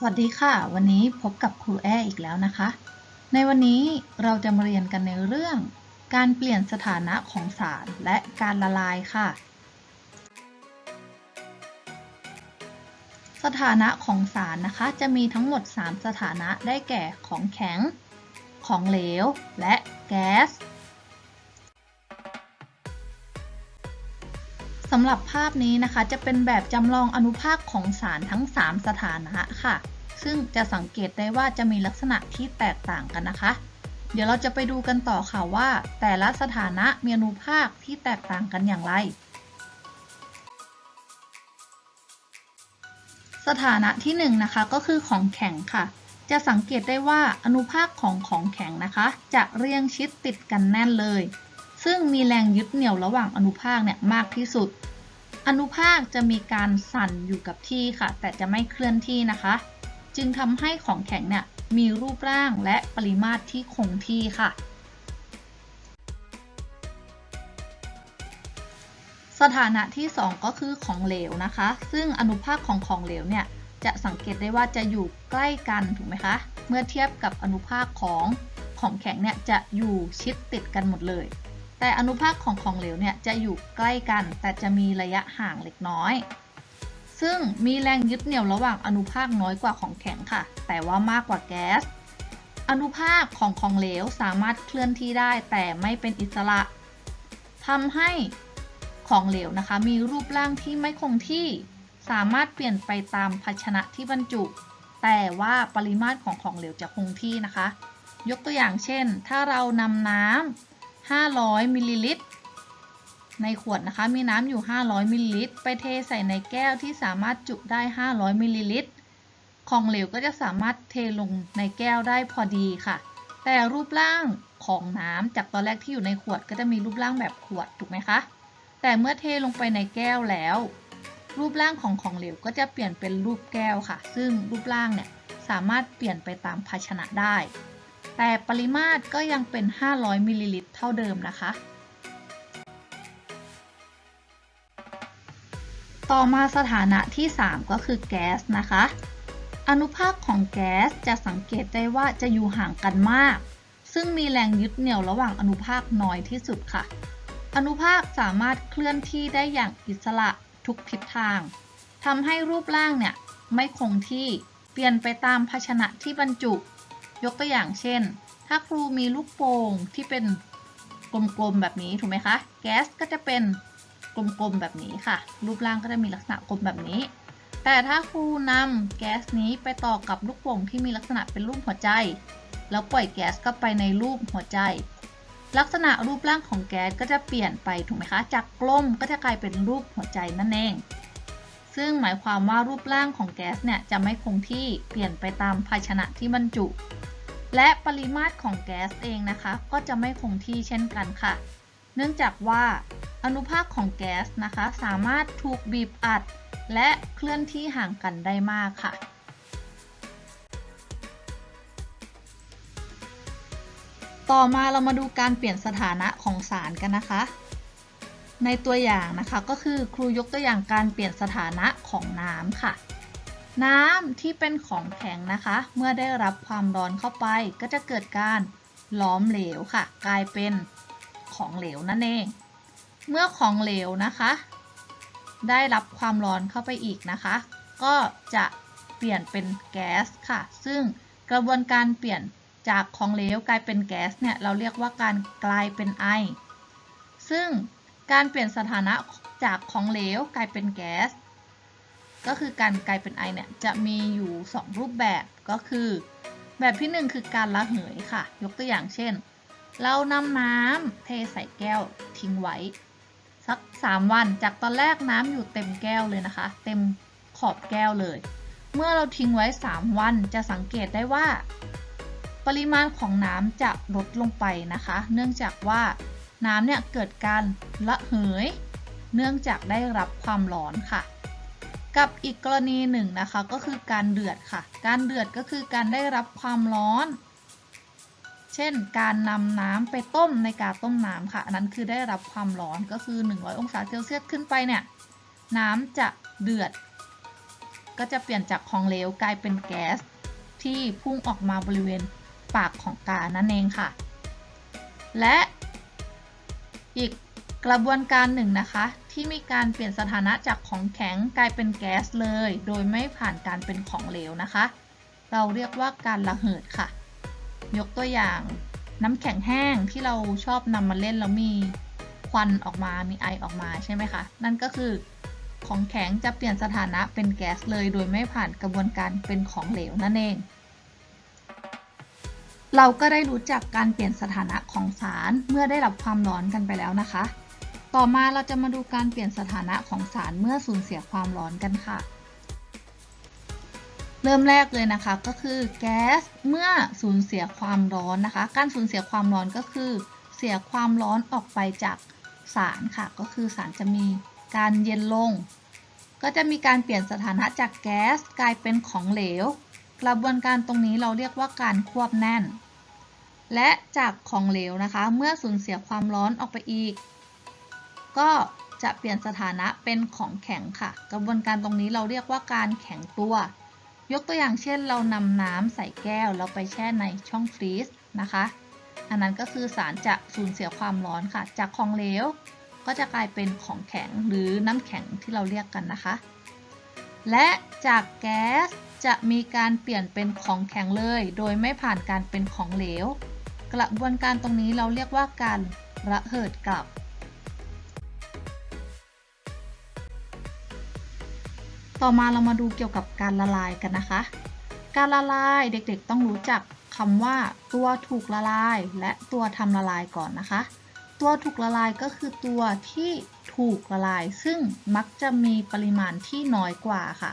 สวัสดีค่ะ วันนี้พบกับครูแออีกแล้วนะคะ ในวันนี้เราจะมาเรียนกันในเรื่อง การเปลี่ยนสถานะของสารและการละลายค่ะ สถานะของสารนะคะ จะมีทั้งหมด 3 สถานะได้แก่ของแข็ง ของเหลว และแก๊ส สำหรับภาพนี้นะคะจะเป็นแบบจำลองอนุภาคของสารทั้ง 3 สถานะค่ะ ซึ่งจะสังเกตได้ว่าจะมีลักษณะที่แตกต่างกันนะคะ เดี๋ยวเราจะไปดูกันต่อค่ะว่า แต่ละสถานะมีอนุภาคที่แตกต่างกันอย่างไร สถานะที่1นงนะคะก็คือของแข็งค่ะ จะสังเกตได้ว่าอนุภาคของของแข็งนะคะ จะเรียงชิดติดกันแน่นเลย ซึ่งมีแรงยึดเหนี่ยวระหว่างอนุภาคเนี่ยมากที่สุด อนุภาคจะมีการสั่นอยู่กับที่ค่ะ แต่จะไม่เคลื่อนที่นะคะ จึงทำให้ของแข็งเนี่ยมีรูปร่างและปริมาตรที่คงที่ค่ะ สถานะที่ 2 ก็คือของเหลวนะคะ ซึ่งอนุภาคของของเหลวเนี่ยจะสังเกตได้ว่าจะอยู่ใกล้กันถูกไหมคะ เมื่อเทียบกับอนุภาคของของแข็งเนี่ยจะอยู่ชิดติดกันหมดเลย แต่อนุภาคของของเหลวเนี่ยจะอยู่ใกล้กัน แต่จะมีระยะห่างเล็กน้อย ซึ่งมีแรงยึดเหนี่ยวระหว่างอนุภาคน้อยกว่าของแข็งค่ะ แต่ว่ามากกว่าแก๊ส อนุภาคของของเหลวสามารถเคลื่อนที่ได้แต่ไม่เป็นอิสระทำให้ของเหลวนะคะ มีรูปร่างที่ไม่คงที่ สามารถเปลี่ยนไปตามภาชนะที่บรรจุ แต่ว่าปริมาตรของของเหลวจะคงที่นะคะ ยกตัวอย่างเช่น ถ้าเรานำน้ำ 500มิลลิลิตรในขวดนะคะ มีน้ำอยู่ 500มิลลิลิตรไปเทใส่ในแก้วที่สามารถจุได้ 500มิลลิลิตรของเหลวก็จะสามารถเทลงในแก้วได้พอดีค่ะ แต่รูปร่างของน้ำจากตอนแรกที่อยู่ในขวดก็จะมีรูปร่างแบบขวดถูกไหมคะ แต่เมื่อเทลงไปในแก้วแล้ว รูปร่างของของเหลวก็จะเปลี่ยนเป็นรูปแก้วค่ะ ซึ่งรูปร่างเนี่ยสามารถเปลี่ยนไปตามภาชนะได้ แต่ปริมาตรก็ยังเป็น 500มิลลิลิตรเท่าเดิมนะคะ ต่อมาสถานะที่ 3 ก็คือแก๊สนะคะ อนุภาคของแก๊สจะสังเกตได้ว่าจะอยู่ห่างกันมาก ซึ่งมีแรงยึดเหนี่ยวระหว่างอนุภาคน้อยที่สุดค่ะ อนุภาคสามารถเคลื่อนที่ได้อย่างอิสระทุกทิศทางทำให้รูปร่างเนี่ยไม่คงที่เปลี่ยนไปตามภาชนะที่บรรจุ ยกตัวอย่างเช่น ถ้าครูมีลูกโป่งที่เป็นกลมๆแบบนี้ถูกไหมคะ แก๊สก็จะเป็นกลมๆแบบนี้ค่ะ รูปร่างก็จะมีลักษณะกลมแบบนี้ แต่ถ้าครูนำแก๊สนี้ไปต่อกับลูกโป่งที่มีลักษณะเป็นรูปหัวใจ แล้วปล่อยแก๊สเข้าไปในรูปหัวใจ ลักษณะรูปร่างของแก๊สก็จะเปลี่ยนไปถูกไหมคะ จากกลมก็จะกลายเป็นรูปหัวใจนั่นเอง ซึ่งหมายความว่ารูปร่างของแก๊สเนี่ยจะไม่คงที่เปลี่ยนไปตามภาชนะที่บรรจุ และปริมาตรของแก๊สเองนะคะ ก็จะไม่คงที่เช่นกันค่ะ เนื่องจากว่าอนุภาคของแก๊สนะคะ สามารถถูกบีบอัด และเคลื่อนที่ห่างกันได้มากค่ะ ต่อมาเรามาดูการเปลี่ยนสถานะของสารกันนะคะ ในตัวอย่างนะคะก็คือครูยกตัวอย่างการเปลี่ยนสถานะของน้ำค่ะ น้ำที่เป็นของแข็งนะคะ เมื่อได้รับความร้อนเข้าไปก็จะเกิดการล้อมเหลวค่ะ กลายเป็นของเหลวนั่นเอง เมื่อของเหลวนะคะ ได้รับความร้อนเข้าไปอีกนะคะ ก็จะเปลี่ยนเป็นแก๊สค่ะ ซึ่งกระบวนการเปลี่ยนจากของเหลวกลายเป็นแก๊สเนี่ยเราเรียกว่าการกลายเป็นไอ ซึ่งการเปลี่ยนสถานะจากของเหลวกลายเป็นแก๊ส ก็คือการกลายเป็นไอเนี่ยจะมีอยู่ 2 รูปแบบก็คือ แบบที่ 1 คือการระเหยค่ะ ยกตัวอย่างเช่น เรานำน้ำเทใส่แก้วทิ้งไว้ สัก 3 วันจากตอนแรกน้ำอยู่เต็มแก้วเลยนะคะ เต็มขอบแก้วเลย เมื่อเราทิ้งไว้ 3 วันจะสังเกตได้ว่า ปริมาณของน้ำจะลดลงไปนะคะ เนื่องจากว่าน้ำเนี่ยเกิดการระเหย เนื่องจากได้รับความร้อนค่ะ กับอีกกรณีหนึ่งนะคะก็คือการเดือดค่ะ การเดือดก็คือการได้รับความร้อน เช่น การนำน้ำไปต้มในกาต้มน้ำค่ะอันนั้นคือได้รับความร้อนก็คือ 100 องศาเซลเซียสขึ้นไปเนี่ยน้ำจะเดือด ก็จะเปลี่ยนจากของเหลวกลายเป็นแก๊สที่พุ่งออกมาบริเวณปากของกานั่นเองค่ะ และอีก กระบวนการหนึ่งนะคะ ที่มีการเปลี่ยนสถานะจากของแข็งกลายเป็นแก๊สเลย โดยไม่ผ่านการเป็นของเหลวนะคะ เราเรียกว่าการระเหิดค่ะ ยกตัวอย่างน้ำแข็งแห้งที่เราชอบนำมาเล่นแล้วมีควันออกมา มีไอออกมาใช่ไหมคะ นั่นก็คือของแข็งจะเปลี่ยนสถานะเป็นแก๊สเลย โดยไม่ผ่านกระบวนการเป็นของเหลวนั่นเอง เราก็ได้รู้จักการเปลี่ยนสถานะของสารเมื่อได้รับความร้อนกันไปแล้วนะคะ ต่อมาเราจะมาดูการเปลี่ยนสถานะของสารเมื่อสูญเสียความร้อนกันค่ะ เริ่มแรกเลยนะคะก็คือแก๊สเมื่อสูญเสียความร้อนนะคะ การสูญเสียความร้อนก็คือ เสียความร้อนออกไปจากสารค่ะ ก็คือสารจะมีการเย็นลง ก็จะมีการเปลี่ยนสถานะจากแก๊สกลายเป็นของเหลว กระบวนการตรงนี้เราเรียกว่าการควบแน่น และจากของเหลวนะคะ เมื่อสูญเสียความร้อนออกไปอีก ก็จะเปลี่ยนสถานะเป็นของแข็งค่ะ กระบวนการตรงนี้เราเรียกว่าการแข็งตัว ยกตัวอย่างเช่น เรานำน้ำใส่แก้วแล้วไปแช่ในช่องฟรีซนะคะ อันนั้นก็คือสารจะสูญเสียความร้อนค่ะ จากของเหลวก็จะกลายเป็นของแข็งหรือน้ำแข็งที่เราเรียกกันนะคะ และจากแก๊สจะมีการเปลี่ยนเป็นของแข็งเลย โดยไม่ผ่านการเป็นของเหลว กระบวนการตรงนี้เราเรียกว่าการระเหิดกลับ ต่อมาเรามาดูเกี่ยวกับการละลายกันนะคะ การละลายเด็กๆต้องรู้จักคำว่า ตัวถูกละลายและตัวทำละลายก่อนนะคะ ตัวถูกละลายก็คือตัวที่ถูกละลาย ซึ่งมักจะมีปริมาณที่น้อยกว่าค่ะ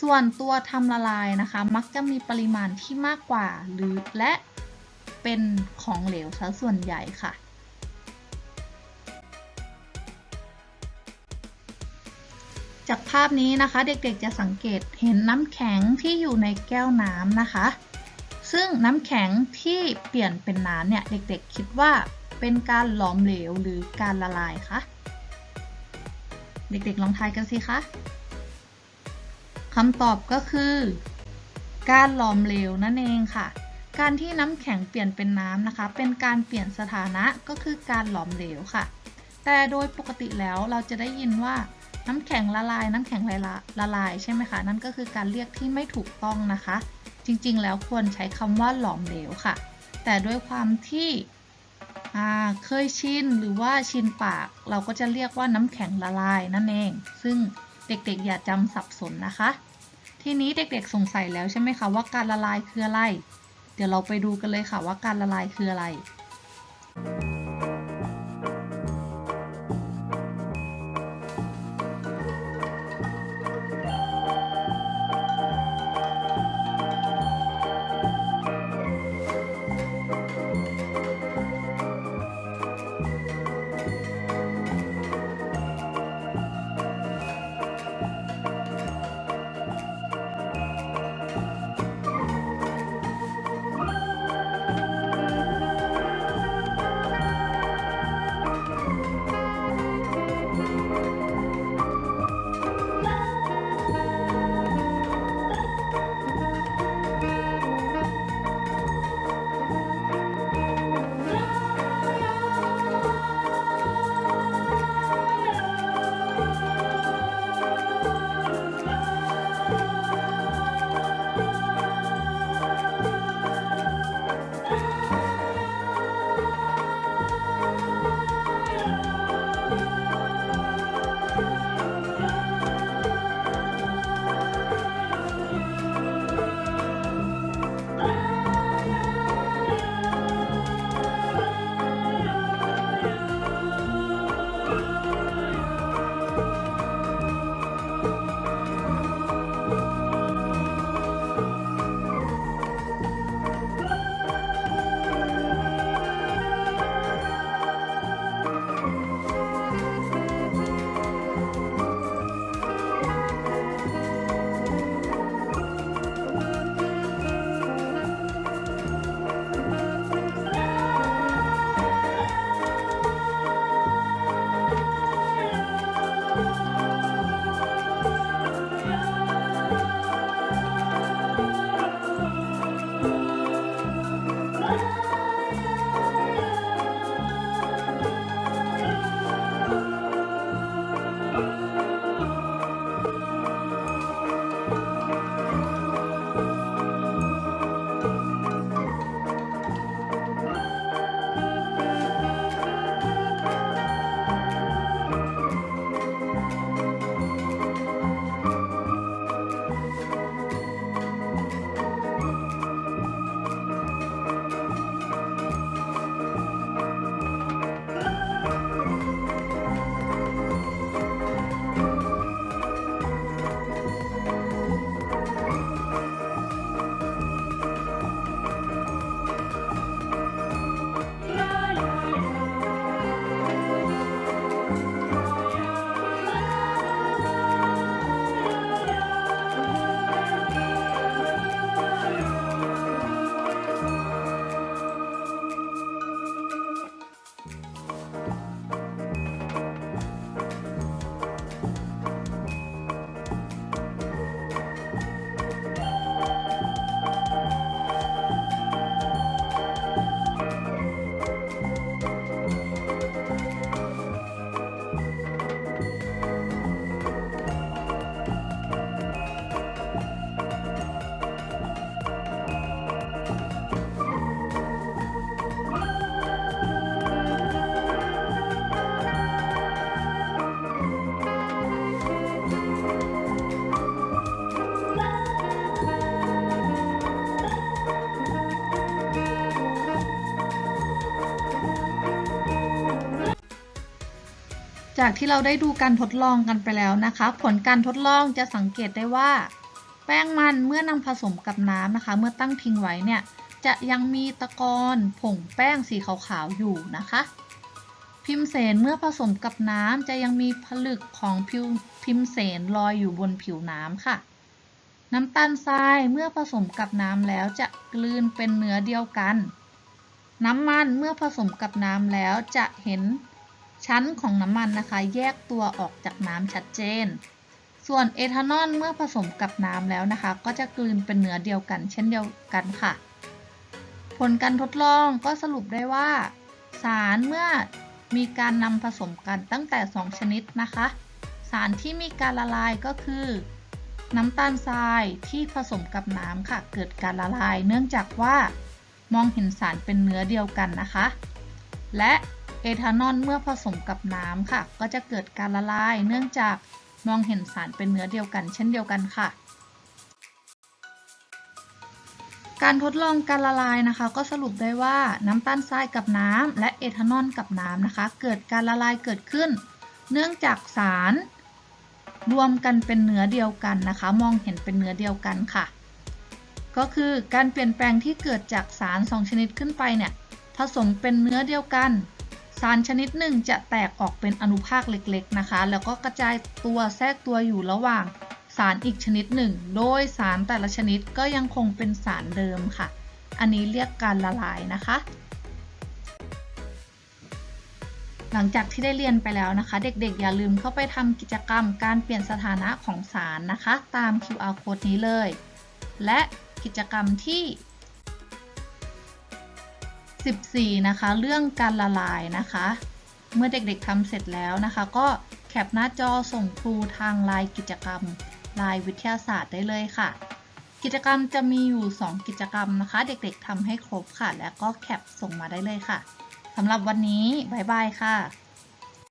ส่วนตัวทำละลายนะคะ มักจะมีปริมาณที่มากกว่า หรือและเป็นของเหลวซะส่วนใหญ่ค่ะ จากภาพนี้นะคะเด็กๆจะสังเกตเห็นน้ำแข็งที่อยู่ในแก้วน้ำนะคะ ซึ่งน้ำแข็งที่เปลี่ยนเป็นน้ำเนี่ยเด็กๆคิดว่าเป็นการหลอมเหลวหรือการละลายคะเด็กๆลองทายกันสิคะคำตอบก็คือ การหลอมเหลวนั่นเองค่ะ การที่น้ำแข็งเปลี่ยนเป็นน้ำนะคะ เป็นการเปลี่ยนสถานะก็คือการหลอมเหลวค่ะ แต่โดยปกติแล้วเราจะได้ยินว่า น้ำแข็งละลาย น้ำแข็งละลายละลายใช่ไหมคะ นั่นก็คือการเรียกที่ไม่ถูกต้องนะคะ จริงๆ แล้วควรใช้คำว่าหลอมเหลวค่ะ แต่ด้วยความที่เคยชินหรือว่าชินปาก เราก็จะเรียกว่าน้ำแข็งละลายนั่นเอง ซึ่งเด็กๆ อย่าจำสับสนนะคะ ทีนี้เด็กๆ สงสัยแล้วใช่ไหมคะว่าการละลายคืออะไร เดี๋ยวเราไปดูกันเลยค่ะว่าการละลายคืออะไร จากที่เราได้ดูการทดลองกันไปแล้วนะคะ ผลการทดลองจะสังเกตได้ว่า แป้งมันเมื่อนำผสมกับน้ำนะคะ เมื่อตั้งทิ้งไว้เนี่ยจะยังมีตะกอนผงแป้งสีขาวๆอยู่นะคะ พิมเสนเมื่อผสมกับน้ำจะยังมีผลึกของพิวพิมเสนลอยอยู่บนผิวน้ำค่ะ น้ำตาลทรายเมื่อผสมกับน้ำแล้วจะกลืนเป็นเนื้อเดียวกัน น้ำมันเมื่อผสมกับน้ำแล้วจะเห็น ชั้นของน้ำมันนะคะ แยกตัวออกจากน้ำชัดเจน ส่วนเอทานอลเมื่อผสมกับน้ำแล้วนะคะ ก็จะกลืนเป็นเนื้อเดียวกัน เช่นเดียวกันค่ะ ผลการทดลองก็สรุปได้ว่า สารเมื่อมีการนำผสมกันตั้งแต่ 2 ชนิดนะคะ สารที่มีการละลายก็คือ น้ำตาลทรายที่ผสมกับน้ำค่ะ เกิดการละลาย เนื่องจากว่ามองเห็นสารเป็นเนื้อเดียวกันนะคะ และ เอทานอลเมื่อผสมกับน้ำค่ะ ก็จะเกิดการละลาย เนื่องจากมองเห็นสารเป็นเนื้อเดียวกัน เช่นเดียวกันค่ะ การทดลองการละลายนะคะ ก็สรุปได้ว่าน้ำตาลทรายกับน้ำและเอทานอลกับน้ำนะคะ เกิดการละลายเกิดขึ้น เนื่องจากสารรวมกันเป็นเนื้อเดียวกันนะคะ มองเห็นเป็นเนื้อเดียวกันค่ะ ก็คือการเปลี่ยนแปลงที่เกิดจากสาร 2 ชนิดขึ้นไปเนี่ยผสมเป็นเนื้อเดียวกัน สารชนิดหนึ่งจะแตกออกเป็นอนุภาคเล็กๆนะคะ แล้วก็กระจายตัวแทรกตัวอยู่ระหว่างสารอีกชนิดหนึ่ง โดยสารแต่ละชนิดก็ยังคงเป็นสารเดิมค่ะ อันนี้เรียกการละลายนะคะ หลังจากที่ได้เรียนไปแล้วนะคะ เด็กๆ อย่าลืมเข้าไปทำกิจกรรมการเปลี่ยนสถานะของสารนะคะ ตาม QR code นี้เลย และกิจกรรมที่ 14 นะคะ เรื่องการละลายนะคะ เมื่อเด็กๆทำเสร็จแล้วนะคะ ก็แคปหน้าจอส่งครูทางไลน์กิจกรรมไลน์วิทยาศาสตร์ได้เลยค่ะ กิจกรรมจะมีอยู่ 2 กิจกรรมนะคะ เด็กๆทำให้ครบค่ะ แล้วก็แคปส่งมาได้เลยค่ะสำหรับวันนี้ บ๊ายบายค่ะ